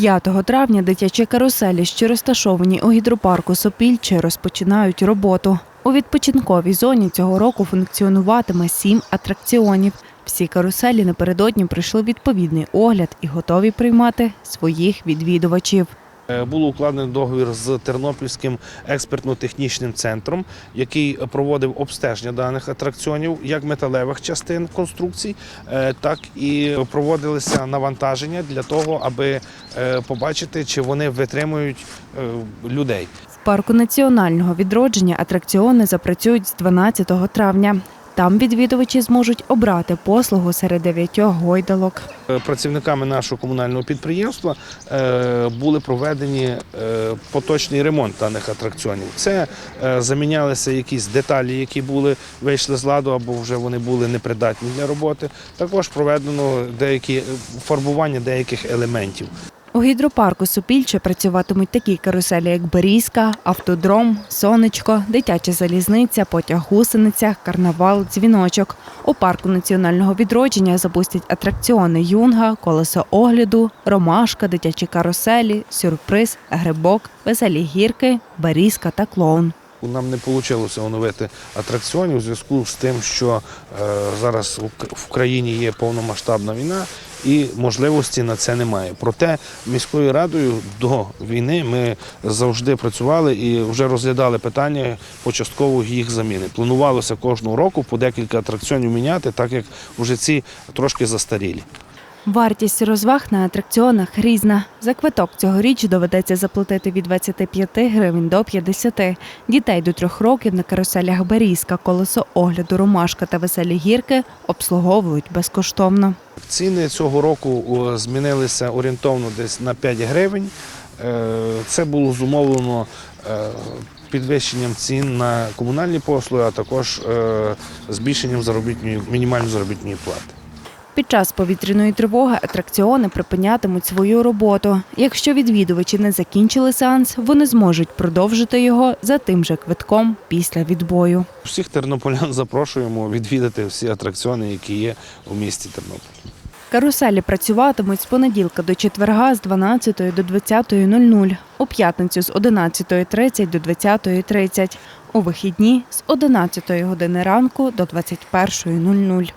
5 травня дитячі каруселі, що розташовані у гідропарку Сопільче, розпочинають роботу. У відпочинковій зоні цього року функціонуватиме сім атракціонів. Всі каруселі напередодні пройшли відповідний огляд і готові приймати своїх відвідувачів. Е, Було укладено договір з Тернопільським експертно-технічним центром, який проводив обстеження даних атракціонів, як металевих частин конструкцій, е, так і проводилися навантаження для того, аби е, побачити, чи вони витримують людей. В парку національного відродження атракціони запрацюють з 12 травня. Там відвідувачі зможуть обрати послугу серед дев'ятьох гойдалок. Е, Працівниками нашого комунального підприємства е, були проведені е, поточний ремонт даних атракціонів. Це замінялися якісь деталі, які були вийшли з ладу або вже вони були непридатні для роботи. Також проведено деякі фарбування деяких елементів. У гідропарку Супільче працюватимуть такі каруселі, як Берізка, автодром, сонечко, дитяча залізниця, потяг гусениця, карнавал, дзвіночок. У парку національного відродження запустять атракціони юнга, колесо огляду, ромашка, дитячі каруселі, сюрприз, грибок, веселі гірки, берізка та клоун. Нам не вийшло оновити атракціонів у зв'язку з тим, що е, зараз в країні є повномасштабна війна і можливості на це немає. Проте міською радою до війни ми завжди працювали і вже розглядали питання початково їх заміни. Планувалося кожного року по декілька атракціонів міняти, так як вже ці трошки застарілі. Вартість розваг на атракціонах різна. За квиток цьогоріч доведеться заплатити від 25 гривень до 50. Дітей до трьох років на каруселях Берізка, колесо огляду, ромашка та веселі гірки обслуговують безкоштовно. Ціни цього року змінилися орієнтовно десь на 5 гривень. Е, Це було зумовлено е, підвищенням цін на комунальні послуги, а також е, збільшенням заробітної мінімальної заробітної плати. Під час повітряної тривоги атракціони припинятимуть свою роботу. Якщо відвідувачі не закінчили сеанс, вони зможуть продовжити його за тим же квитком після відбою. Всіх тернополян запрошуємо відвідати всі атракціони, які є у місті Тернопіль. Каруселі працюватимуть з понеділка до четверга з 12 до 20.00, у п'ятницю з 11.30 до 20.30, у вихідні з 11 години ранку до 21.00.